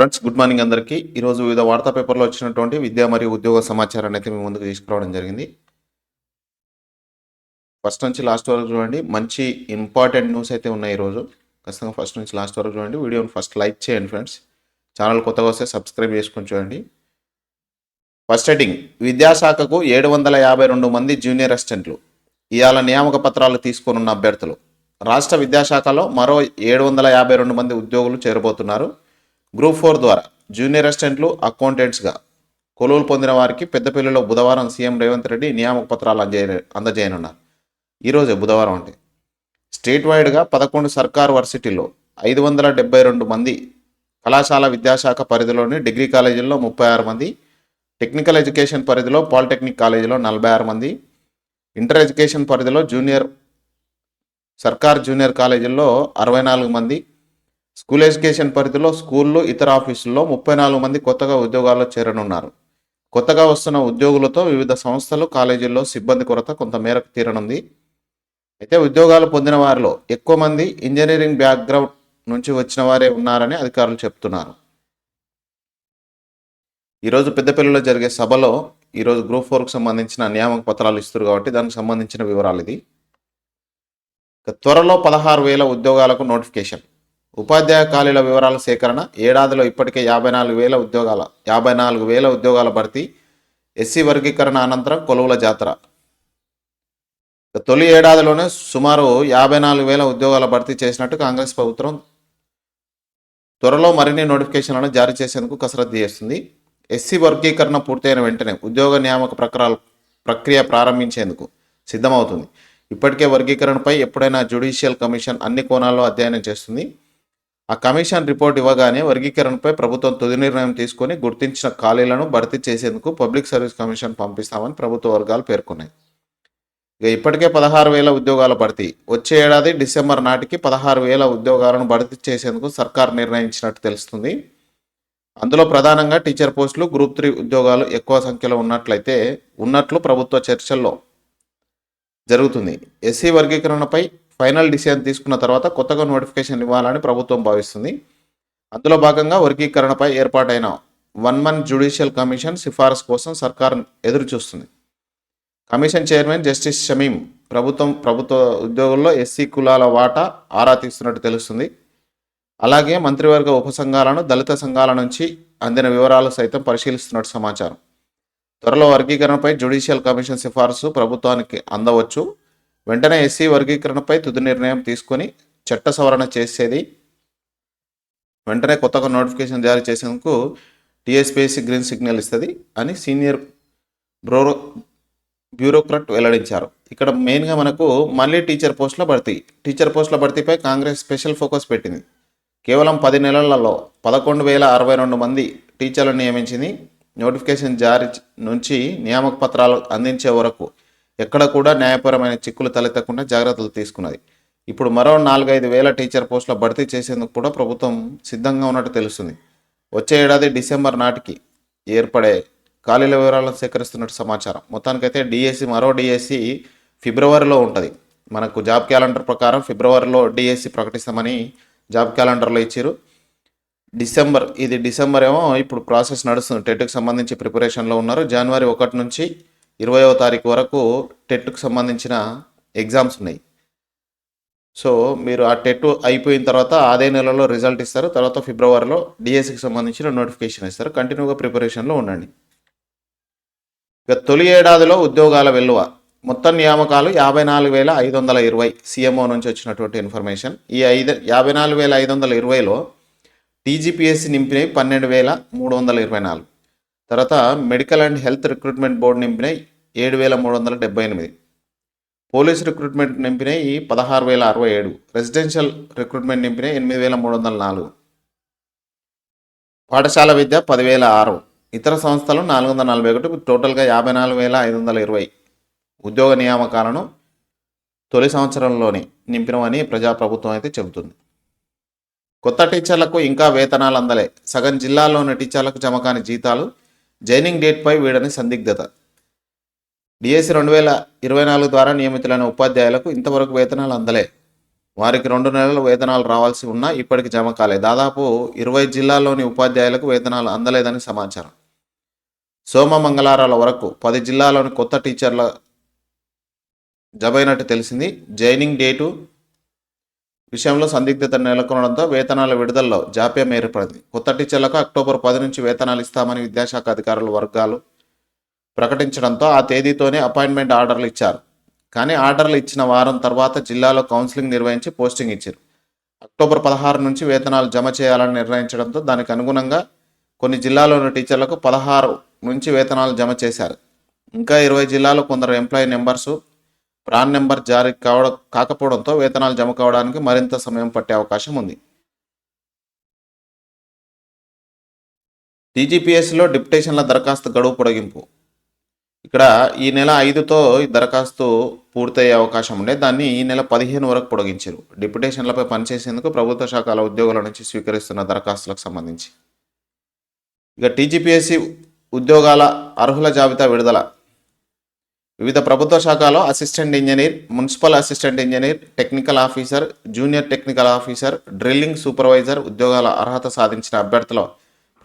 Friends good morning అందరికీ. ఈరోజు వివిధ వార్తా పేపర్లో వచ్చినటువంటి విద్యా మరియు ఉద్యోగ సమాచారాన్ని అయితే మీ ముందుకు తీసుకురావడం జరిగింది. ఫస్ట్ నుంచి లాస్ట్ వరకు చూడండి. మంచి ఇంపార్టెంట్ న్యూస్ అయితే ఉన్నాయి ఈరోజు. ఖచ్చితంగా ఫస్ట్ నుంచి లాస్ట్ వరకు చూడండి. వీడియోని ఫస్ట్ లైక్ చేయండి ఫ్రెండ్స్. ఛానల్ కొత్తగా వస్తే సబ్స్క్రైబ్ చేసుకొని చూడండి. First heading. విద్యాశాఖకు ఏడు వందల యాభై రెండు మంది జూనియర్ అసిస్టెంట్లు ఇవాళ నియామక పత్రాలు తీసుకోనున్న అభ్యర్థులు. రాష్ట్ర విద్యాశాఖలో మరో ఏడు వందల యాభై రెండు మంది ఉద్యోగులు చేరబోతున్నారు. గ్రూప్ ఫోర్ ద్వారా జూనియర్ అసిస్టెంట్లు అకౌంటెంట్స్గా కొలువులు పొందిన వారికి పెద్దపల్లిలో బుధవారం సీఎం రేవంత్ రెడ్డి నియామక పత్రాలు అందజేయ అందజేయనున్నారు. ఈరోజే బుధవారం అంటే. స్టేట్ వైడ్గా పదకొండు సర్కార్ వర్సిటీల్లో ఐదు వందల డెబ్బై రెండు మంది కళాశాల విద్యాశాఖ పరిధిలోని డిగ్రీ కాలేజీల్లో ముప్పై ఆరు మంది టెక్నికల్ ఎడ్యుకేషన్ పరిధిలో పాలిటెక్నిక్ కాలేజీలో నలభై ఆరు మంది ఇంటర్ ఎడ్యుకేషన్ పరిధిలో జూనియర్ సర్కార్ జూనియర్ కాలేజీల్లో అరవై నాలుగు మంది స్కూల్ ఎడ్యుకేషన్ పరిధిలో స్కూళ్ళు ఇతర ఆఫీసుల్లో ముప్పై నాలుగు మంది కొత్తగా ఉద్యోగాల్లో చేరనున్నారు. కొత్తగా వస్తున్న ఉద్యోగులతో వివిధ సంస్థలు కాలేజీల్లో సిబ్బంది కొరత కొంత మేరకు తీరనుంది. అయితే ఉద్యోగాలు పొందిన వారిలో ఎక్కువ మంది ఇంజనీరింగ్ బ్యాక్గ్రౌండ్ నుంచి వచ్చిన వారే ఉన్నారని అధికారులు చెప్తున్నారు. ఈరోజు పెద్దపల్లిలో జరిగే సభలో ఈరోజు గ్రూప్ ఫోర్కు సంబంధించిన నియామక పత్రాలు ఇస్తారు కాబట్టి దానికి సంబంధించిన వివరాలు ఇది. త్వరలో పదహారు వేల ఉద్యోగాలకు నోటిఫికేషన్. ఉపాధ్యాయ ఖాళీల వివరాల సేకరణ ఏడాదిలో ఇప్పటికే యాభై నాలుగు వేల ఉద్యోగాల యాభై నాలుగు వేల ఉద్యోగాల భర్తీ ఎస్సీ వర్గీకరణ అనంతరం కొలువుల జాతర. తొలి ఏడాదిలోనే సుమారు యాభై నాలుగు వేల ఉద్యోగాల భర్తీ చేసినట్టు కాంగ్రెస్ ప్రభుత్వం త్వరలో మరిన్ని నోటిఫికేషన్లను జారీ చేసేందుకు కసరత్తు చేస్తుంది. ఎస్సీ వర్గీకరణ పూర్తయిన వెంటనే ఉద్యోగ నియామక ప్రక్రాల ప్రక్రియ ప్రారంభించేందుకు సిద్ధమవుతుంది. ఇప్పటికే వర్గీకరణపై ఎప్పుడైనా జ్యుడిషియల్ కమిషన్ అన్ని కోణాల్లో అధ్యయనం చేస్తుంది. ఆ కమిషన్ రిపోర్ట్ ఇవ్వగానే వర్గీకరణపై ప్రభుత్వం తుది నిర్ణయం తీసుకొని గుర్తించిన ఖాళీలను భర్తీ చేసేందుకు పబ్లిక్ సర్వీస్ కమిషన్ పంపిస్తామని ప్రభుత్వ వర్గాలు పేర్కొన్నాయి. ఇక ఇప్పటికే పదహారు వేల ఉద్యోగాల భర్తీ. వచ్చే ఏడాది డిసెంబర్ నాటికి పదహారు వేల ఉద్యోగాలను భర్తీ చేసేందుకు సర్కార్ నిర్ణయించినట్టు తెలుస్తుంది. అందులో ప్రధానంగా టీచర్ పోస్టులు గ్రూప్ త్రీ ఉద్యోగాలు ఎక్కువ సంఖ్యలో ఉన్నట్లయితే ఉన్నట్లు ప్రభుత్వ చర్చల్లో జరుగుతుంది. ఎస్సీ వర్గీకరణపై ఫైనల్ డిసిజన్ తీసుకున్న తర్వాత కొత్తగా నోటిఫికేషన్ ఇవ్వాలని ప్రభుత్వం భావిస్తుంది. అందులో భాగంగా వర్గీకరణపై ఏర్పాటైన వన్ మంత్ జ్యుడిషియల్ కమిషన్ సిఫారసు కోసం సర్కార్ ఎదురు చూస్తుంది కమిషన్ చైర్మన్ జస్టిస్ షమీం ప్రభుత్వం ప్రభుత్వ ఉద్యోగుల్లో ఎస్సీ కులాల వాటా ఆరా తీస్తున్నట్టు తెలుస్తుంది. అలాగే మంత్రివర్గ ఉపసంఘాలను దళిత సంఘాల నుంచి అందిన వివరాలు సైతం పరిశీలిస్తున్నట్టు సమాచారం. త్వరలో వర్గీకరణపై జ్యుడిషియల్ కమిషన్ సిఫారసు ప్రభుత్వానికి అందవచ్చు. వెంటనే ఎస్సీ వర్గీకరణపై తుది నిర్ణయం తీసుకొని చట్ట సవరణ చేసేది. వెంటనే కొత్తగా నోటిఫికేషన్ జారీ చేసేందుకు టీఎస్పీఎస్సీ గ్రీన్ సిగ్నల్ ఇస్తుంది అని సీనియర్ బ్రో బ్యూరోక్రాట్ వెల్లడించారు. ఇక్కడ మెయిన్గా మనకు మళ్ళీ టీచర్ పోస్టుల భర్తీ. టీచర్ పోస్టుల భర్తీపై కాంగ్రెస్ స్పెషల్ ఫోకస్ పెట్టింది. కేవలం పది నెలలలో పదకొండు వేల అరవై రెండు మంది టీచర్లను నియమించింది. నోటిఫికేషన్ జారీ నుంచి నియామక పత్రాలు అందించే వరకు ఎక్కడ కూడా న్యాయపరమైన చిక్కులు తలెత్తకుండా జాగ్రత్తలు తీసుకున్నది. ఇప్పుడు మరో నాలుగైదు వేల టీచర్ పోస్టుల భర్తీ చేసేందుకు కూడా ప్రభుత్వం సిద్ధంగా ఉన్నట్టు తెలుస్తుంది. వచ్చే ఏడాది డిసెంబర్ నాటికి ఏర్పడే ఖాళీల వివరాలను సేకరిస్తున్నట్టు సమాచారం. మొత్తానికైతే డిఎస్సి మరో డిఎస్సి ఫిబ్రవరిలో ఉంటుంది. మనకు జాబ్ క్యాలెండర్ ప్రకారం ఫిబ్రవరిలో డిఎస్సి ప్రకటిస్తామని జాబ్ క్యాలెండర్లో ఇచ్చారు డిసెంబర్ ఇది డిసెంబర్ ఏమో ఇప్పుడు ప్రాసెస్ నడుస్తుంది. టెట్కి సంబంధించి ప్రిపరేషన్లో ఉన్నారు. జనవరి ఒకటి నుంచి ఇరవయో తారీఖు వరకు టెట్కు సంబంధించిన ఎగ్జామ్స్ ఉన్నాయి. సో మీరు ఆ టెట్ అయిపోయిన తర్వాత అదే నెలలో రిజల్ట్ ఇస్తారు. తర్వాత ఫిబ్రవరిలో డిఎస్సికి సంబంధించిన నోటిఫికేషన్ ఇస్తారు. కంటిన్యూగా ప్రిపరేషన్లో ఉండండి. ఇక తొలి ఏడాదిలో ఉద్యోగాల విలువ మొత్తం నియామకాలు యాభై నాలుగు వేల ఐదు వందల ఇరవై సీఎంఓ నుంచి వచ్చినటువంటి ఇన్ఫర్మేషన్. ఈ ఐదు యాభై నాలుగు వేల ఐదు వందల ఇరవైలో టీజీపీఎస్సి నింపినవి పన్నెండు వేల మూడు వందల ఇరవై నాలుగు. తర్వాత medical and health recruitment board నింపినవి ఏడు వేల మూడు వందల డెబ్బై ఎనిమిది. పోలీస్ రిక్రూట్మెంట్ నింపినాయి పదహారు వేల అరవై ఏడు. రెసిడెన్షియల్ రిక్రూట్మెంట్ నింపినాయి ఎనిమిది వేల మూడు వందల నాలుగు. పాఠశాల విద్య పదివేల ఆరు. ఇతర సంస్థలు నాలుగు వందల నలభై ఒకటి టోటల్గా యాభై నాలుగు వేల ఐదు వందల ఇరవై. ఉద్యోగ నియామకాలను తొలి సంవత్సరంలోనే నింపినవని ప్రజాప్రభుత్వం అయితే చెబుతుంది. కొత్త టీచర్లకు ఇంకా వేతనాలు అందలే. సగం జిల్లాల్లోని టీచర్లకు జమ కాని జీతాలు జైనింగ్ డేట్పై వీడని సందిగ్ధత. డిఎస్సి రెండు వేల ఇరవై నాలుగు ద్వారా నియమితులైన ఉపాధ్యాయులకు ఇంతవరకు వేతనాలు అందలే. వారికి రెండు నెలల వేతనాలు రావాల్సి ఉన్నా ఇప్పటికి జమ కాలే. దాదాపు ఇరవై జిల్లాల్లోని ఉపాధ్యాయులకు వేతనాలు అందలేదని సమాచారం. సోమ మంగళవారాల వరకు పది జిల్లాలోని కొత్త టీచర్ల జమైనట్టు తెలిసింది. జైనింగ్ డేటు విషయంలో సందిగ్ధత నెలకొనడంతో వేతనాల విడుదలలో జాప్యం ఏర్పడింది. కొత్త టీచర్లకు అక్టోబర్ పది నుంచి వేతనాలు ఇస్తామని విద్యాశాఖ అధికారుల వర్గాలు ప్రకటించడంతో ఆ తేదీతోనే అపాయింట్మెంట్ ఆర్డర్లు ఇచ్చారు. కానీ ఆర్డర్లు ఇచ్చిన వారం తర్వాత జిల్లాలో కౌన్సిలింగ్ నిర్వహించి పోస్టింగ్ ఇచ్చారు. అక్టోబర్ పదహారు నుంచి వేతనాలు జమ చేయాలని నిర్ణయించడంతో దానికి అనుగుణంగా కొన్ని జిల్లాలోని టీచర్లకు పదహారు నుంచి వేతనాలు జమ చేశారు. ఇంకా ఇరవై జిల్లాలో కొందరు ఎంప్లాయీ నెంబర్సు ప్రాన్ నెంబర్ జారీ కావడం కాకపోవడంతో వేతనాలు జమ కావడానికి మరింత సమయం పట్టే అవకాశం ఉంది. టీజీపీఎస్లో డిప్యుటేషన్ల దరఖాస్తు గడువు పొడిగింపు. ఇక్కడ ఈ నెల ఐదుతో దరఖాస్తు పూర్తయ్యే అవకాశం ఉండే. దాన్ని ఈ నెల పదిహేను వరకు పొడిగించారు. డిప్యుటేషన్లపై పనిచేసేందుకు ప్రభుత్వ శాఖల ఉద్యోగుల నుంచి స్వీకరిస్తున్న దరఖాస్తులకు సంబంధించి. ఇక టీజీపీఎస్సి ఉద్యోగాల అర్హుల జాబితా విడుదల. వివిధ ప్రభుత్వ శాఖలో assistant engineer municipal assistant engineer technical officer junior technical officer drilling supervisor ఉద్యోగాల అర్హత సాధించిన అభ్యర్థుల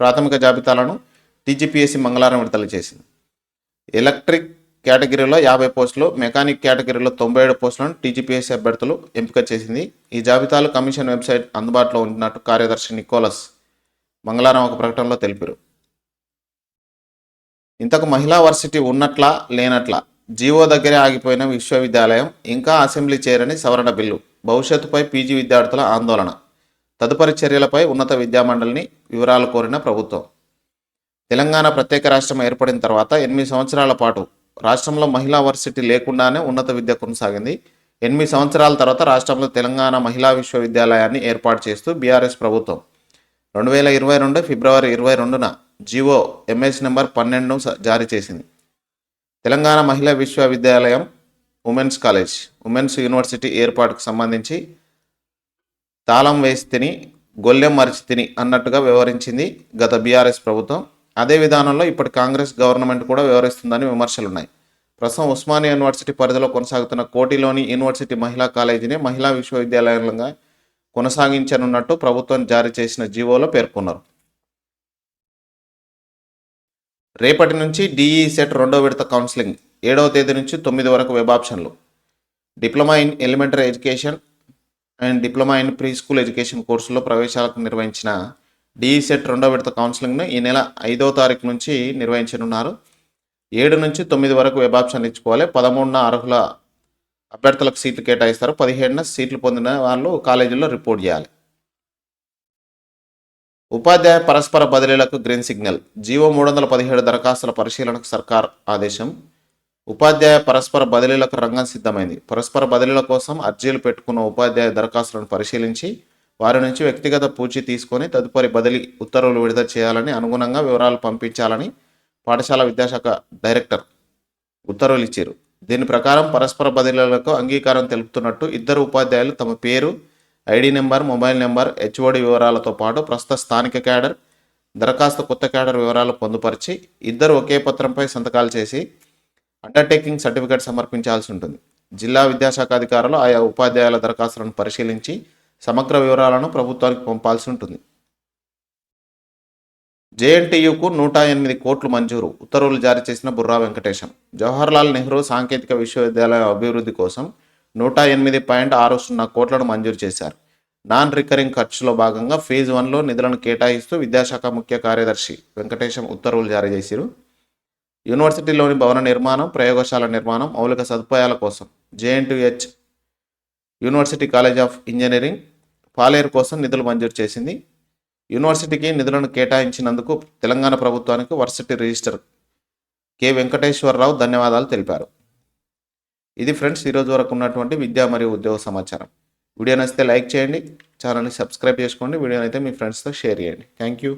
ప్రాథమిక జాబితాలను టీజీపీఎస్సి మంగళవారం విడుదల చేసింది. ఎలక్ట్రిక్ కేటగిరీలో యాభై పోస్టులు మెకానిక్ కేటగిరీలో తొంభై ఏడు పోస్టులను టీజీపీఎస్సీ అభ్యర్థులు ఎంపిక చేసింది. ఈ జాబితాలు కమిషన్ వెబ్సైట్ అందుబాటులో ఉన్నట్టు కార్యదర్శి నికోలస్ మంగళవారం ఒక ప్రకటనలో తెలిపారు. ఇంతకు మహిళా వర్సిటీ ఉన్నట్లా లేనట్లా జీవో దగ్గరే ఆగిపోయిన విశ్వవిద్యాలయం ఇంకా అసెంబ్లీ చేరని సవరణ బిల్లు భవిష్యత్తుపై పీజీ విద్యార్థుల ఆందోళన తదుపరి చర్యలపై ఉన్నత విద్యామండలిని వివరాలు కోరిన ప్రభుత్వం. తెలంగాణ ప్రత్యేక రాష్ట్రం ఏర్పడిన తర్వాత ఎనిమిది సంవత్సరాల పాటు రాష్ట్రంలో మహిళా వర్సిటీ లేకుండానే ఉన్నత విద్య కొనసాగింది. ఎనిమిది సంవత్సరాల తర్వాత రాష్ట్రంలో తెలంగాణ మహిళా విశ్వవిద్యాలయాన్ని ఏర్పాటు చేస్తూ బీఆర్ఎస్ ప్రభుత్వం. రెండు వేల ఇరవై రెండు ఫిబ్రవరి ఇరవై రెండున జివో ఎంఎస్ నెంబర్ పన్నెండును జారీ చేసింది. తెలంగాణ మహిళా విశ్వవిద్యాలయం ఉమెన్స్ కాలేజ్ ఉమెన్స్ యూనివర్సిటీ ఏర్పాటుకు సంబంధించి తాళం వేసి తిని గొల్లెం మరిచి తిని అన్నట్టుగా వ్యవహరించింది గత బీఆర్ఎస్ ప్రభుత్వం. అదే విధానంలో ఇప్పటి కాంగ్రెస్ గవర్నమెంట్ కూడా వ్యవహరిస్తుందని విమర్శలున్నాయి. ప్రస్తుతం ఉస్మానియా యూనివర్సిటీ పరిధిలో కొనసాగుతున్న కోటిలోని యూనివర్సిటీ మహిళా కాలేజీని మహిళా విశ్వవిద్యాలయంగా కొనసాగించనున్నట్టు ప్రభుత్వం జారీ చేసిన జీవోలో పేర్కొన్నారు. రేపటి నుంచి డిఈ సెట్ రెండో విడత కౌన్సిలింగ్ ఏడవ తేదీ నుంచి తొమ్మిది వరకు వెబ్ ఆప్షన్లు. Diploma in elementary education and diploma in pre school education కోర్సులో ప్రవేశాలకు నిర్వహించిన డిఈసెట్ రెండో విడత కౌన్సిలింగ్ను ఈ నెల ఐదో తారీఖు నుంచి నిర్వహించనున్నారు. ఏడు నుంచి తొమ్మిది వరకు వెబ్ ఆప్షన్లు ఇచ్చుకోవాలి. పదమూడున అర్హుల అభ్యర్థులకు సీట్లు కేటాయిస్తారు. పదిహేడున సీట్లు పొందిన వాళ్ళు కాలేజీల్లో రిపోర్ట్ చేయాలి. ఉపాధ్యాయ పరస్పర బదిలీలకు గ్రీన్ సిగ్నల్. జీవో మూడు వందల పదిహేడు దరఖాస్తుల పరిశీలనకు సర్కార్ ఆదేశం. ఉపాధ్యాయ పరస్పర బదిలీలకు రంగం సిద్ధమైంది. పరస్పర బదిలీల కోసం అర్జీలు పెట్టుకున్న ఉపాధ్యాయ దరఖాస్తులను పరిశీలించి వారి నుంచి వ్యక్తిగత పూచి తీసుకొని తదుపరి బదిలీ ఉత్తర్వులు విడుదల చేయాలని అనుగుణంగా వివరాలు పంపించాలని పాఠశాల విద్యాశాఖ డైరెక్టర్ ఉత్తర్వులు ఇచ్చారు. దీని ప్రకారం పరస్పర బదిలీలకు అంగీకారం తెలుపుతున్నట్టు ఇద్దరు ఉపాధ్యాయులు తమ పేరు ID number mobile number HOD వివరాలతో పాటు ప్రస్తుత స్థానిక క్యాడర్ దరఖాస్తు కొత్త క్యాడర్ వివరాలు పొందుపరిచి ఇద్దరు ఒకే పత్రంపై సంతకాలు చేసి అండర్టేకింగ్ సర్టిఫికేట్ సమర్పించాల్సి ఉంటుంది. జిల్లా విద్యాశాఖ అధికారులు ఆయా ఉపాధ్యాయుల దరఖాస్తులను పరిశీలించి సమగ్ర వివరాలను ప్రభుత్వానికి పంపాల్సి ఉంటుంది. జేఎన్టీయుకు నూట ఎనిమిది కోట్లు మంజూరు ఉత్తర్వులు జారీ చేసిన బుర్రా వెంకటేశం. జవహర్లాల్ నెహ్రూ సాంకేతిక విశ్వవిద్యాలయం అభివృద్ధి కోసం నూట ఎనిమిది పాయింట్ ఆరు సున్నా కోట్లను మంజూరు చేశారు. నాన్ రికరింగ్ ఖర్చులో భాగంగా ఫేజ్ వన్లో నిధులను కేటాయిస్తూ విద్యాశాఖ ముఖ్య కార్యదర్శి వెంకటేశం ఉత్తర్వులు జారీ చేశారు యూనివర్సిటీలోని భవన నిర్మాణం ప్రయోగశాల నిర్మాణం మౌలిక సదుపాయాల కోసం JNTH university college of engineering Paleru కోసం నిధులు మంజూరు చేసింది. యూనివర్సిటీకి నిధులను కేటాయించినందుకు తెలంగాణ ప్రభుత్వానికి వర్సిటీ రిజిస్టర్ కె. వెంకటేశ్వరరావు ధన్యవాదాలు తెలిపారు. ఇది ఫ్రెండ్స్ ఈరోజు వరకు ఉన్నటువంటి విద్యా మరియు ఉద్యోగ సమాచారం. వీడియో నచ్చితే లైక్ చేయండి. ఛానల్ని సబ్స్క్రైబ్ చేసుకోండి. వీడియోని అయితే మీ ఫ్రెండ్స్తో షేర్ చేయండి. Thank you.